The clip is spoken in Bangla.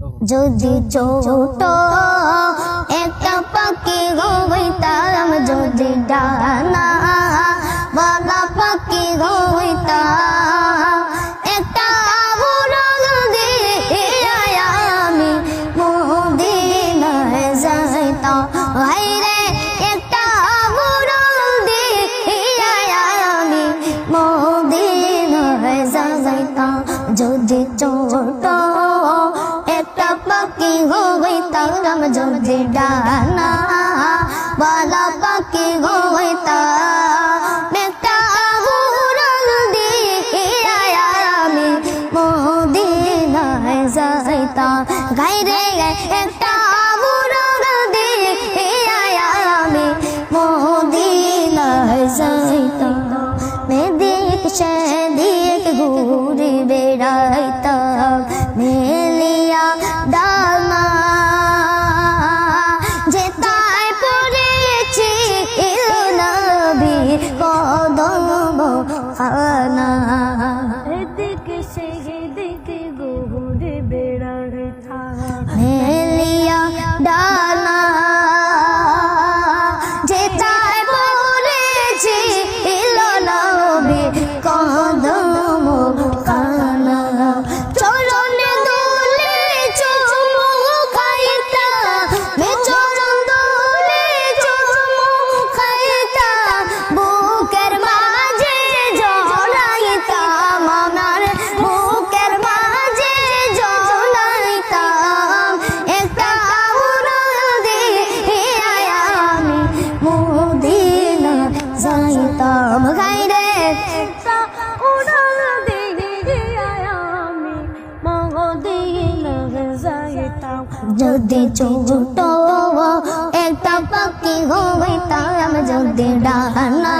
যদি ছোট একটা পাখি হইতাম যদি ডানা। বলা পাখি হইতাম একটা উড়াল দিয়ে আমি মদিনায় যাইতাম। হাইরে একটা উড়াল দিয়ে আমি মদিনায় যাইতাম। যদি ছোট পাখি হইতাম যদি ডানা বালা পাখি মদিনায় যাইতাম গাইরে একটা উড়াল দিয়ে আমি মদিনায় যাইতাম মেদিক সেদিক ঘুরি বেড়াইতাম যদি ছোট একটা পাখি হইতাম যদি ডানা